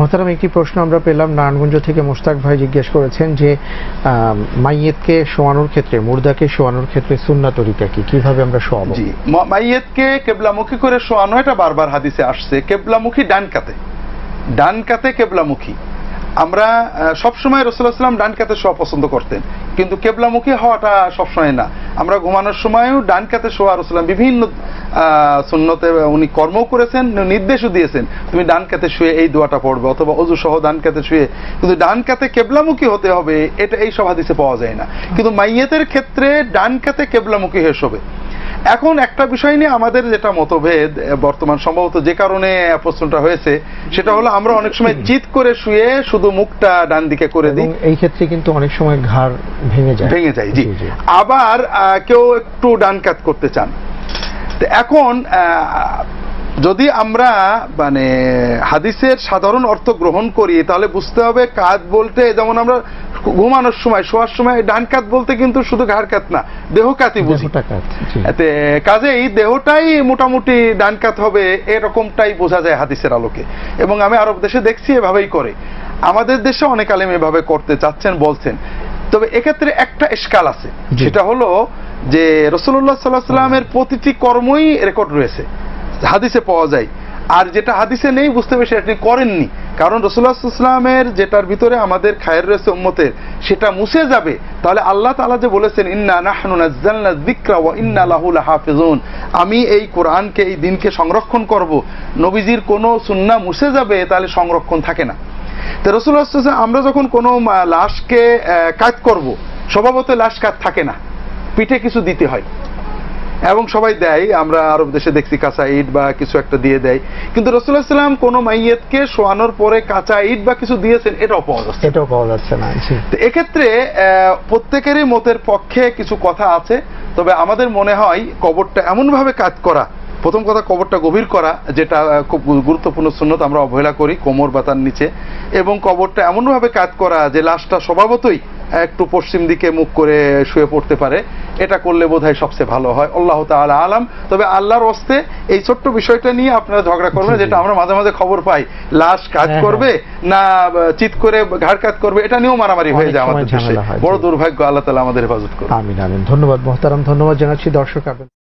মহতারাম, একটি প্রশ্ন আমরা পেলাম। নারায়ণগঞ্জ থেকে মোস্তাক ভাই জিজ্ঞেস করেছেন যে মাইয়েতকে শোয়ানোর ক্ষেত্রে, মুর্দাকে শোয়ানোর ক্ষেত্রে সুন্না তরিকা কি? কীভাবে আমরা শোয়াবো? জি। মাইয়েতকে কেবলামুখী করে শোয়ানো, এটা বারবার হাদিসে আসছে। কেবলামুখী ডান কাতে ডান কাতে কেবলামুখী। আমরা সবসময় রসুল্লাহ সাল্লাম ডান কাতে শোয়া পছন্দ করতেন। কিন্তু কেবলামুখী হওয়াটা সবসময় না। আমরা ঘুমানোর সময়ও ডান কাতে শোয়া রসুল্লাম বিভিন্ন সুন্নতে উনি কর্মও করেছেন নির্দেশও দিয়েছেন। তুমি ডান কাতে শুয়ে এই দোয়াটা পড়বে অথবা অজু সহ ডান কাতে শুয়ে। কিন্তু ডান কাতে কেবলামুখী হতে হবে এটা এই সব হাদিসে পাওয়া যায় না। কিন্তু মাইয়েতের ক্ষেত্রে ডান কাতে কেবলামুখী হয়ে শোবে। এখন একটা বিষয় নিয়ে আমাদের যেটা মতভেদ বর্তমান সম্ভবত যে কারণে প্রশ্নটা হয়েছে সেটা হলো আমরা অনেক সময় চিত করে শুয়ে শুধু মুখটা ডান দিকে করে দিই। এই ক্ষেত্রে কিন্তু অনেক সময় ঘাড় ভেঙে যায়। ভেঙে যায় জি। আবার কেউ একটু ডান কাত করতে চান। তো এখন যদি আমরা মানে হাদিসের সাধারণ অর্থ গ্রহণ করি তাহলে বুঝতে হবে কাত বলতে যেমন আমরা ঘুমানোর সময় শোয়ার সময় ডান কাত বলতে কিন্তু শুধু ঘাড় কাত না দেহ কাতই বুঝি। কাজেই দেহটাই মোটামুটি ডান কাত হবে এরকমটাই বোঝা যায় হাদিসের আলোকে। এবং আমি আরব দেশে দেখছি এভাবেই করে। আমাদের দেশে অনেক আলেম এভাবে করতে চাচ্ছেন বলছেন। তবে এক্ষেত্রে একটা এসকাল আছে। সেটা হলো যে রসুল্লাহ সাল্লাহ সাল্লামের প্রতিটি কর্মই রেকর্ড রয়েছে। হাদিসে পাওয়া যায়। আর যেটা হাদিসে নেই বুঝতে সেটা তিনি করেননি। কারণ রসুল্লাহ সাল্লামের যেটার ভিতরে আমাদের খায়ের রয়েছে উম্মতের সেটা মুছে যাবে। তাহলে আল্লাহ তাআলা যে বলেছেন ইন্না নাহনু নাজ্জালনা যিকরা ওয়া ইন্না লাহু লাহাফিজুন। আমি এই কোরআনকে এই দিনকে সংরক্ষণ করব। নবীজির কোনো সুন্নাহ মুছে যাবে তাহলে সংরক্ষণ থাকে না। তো রসুল্লাহ সাল্লাল্লাহু আমরা যখন কোনো লাশকে কাজ করব স্বভাবত লাশ কাজ থাকে না। পিঠে কিছু দিতে হয়। এবং সবাই দেয় আমরা আরব দেশে দেখছি কাঁচা ইট বা কিছু একটা দিয়ে দেয়। কিন্তু রসুল্লাহ সাল্লাম কোন মাইয়েতকে শোয়ানোর পরে কাঁচা ইট বা কিছু দিয়েছেন এটাও পাওয়া যাচ্ছে এটাও পাওয়া যাচ্ছে না তো এক্ষেত্রে আহ, প্রত্যেকেরই মতের পক্ষে কিছু কথা আছে তবে আমাদের মনে হয় কবরটা এমনভাবে কাজ করা প্রথম কথা কবরটা গভীর করা যেটা খুব গুরুত্বপূর্ণ সুন্নত আমরা অবহেলা করি কোমর বা তার নিচে। এবং কবরটা এমনভাবে কাজ করা যে লাশটা স্বভাবতই একটু পশ্চিম দিকে মুখ করে শুয়ে পড়তে পারে। এটা করলে বোধহয় সবচেয়ে ভালো হয়। আল্লাহ তাআলা আলাম। তবে আল্লাহর অস্তে এই ছোট্ট বিষয়টা নিয়ে আপনারা ঝগড়া করবেন। যেটা আমরা মাঝে মাঝে খবর পাই। লাশ কাজ হ্যাঁ, করবে না আহ, চিৎ করে ঘাড় কাজ করবে এটা নিয়েও মারামারি হয়ে যায় আমাদের হয়, বড় দুর্ভাগ্য আল্লাহ তালা আমাদের হেফাজত করুন আমিন আমিন। ধন্যবাদ মোহতারাম ধন্যবাদ জানাচ্ছি দর্শক আপনাদের।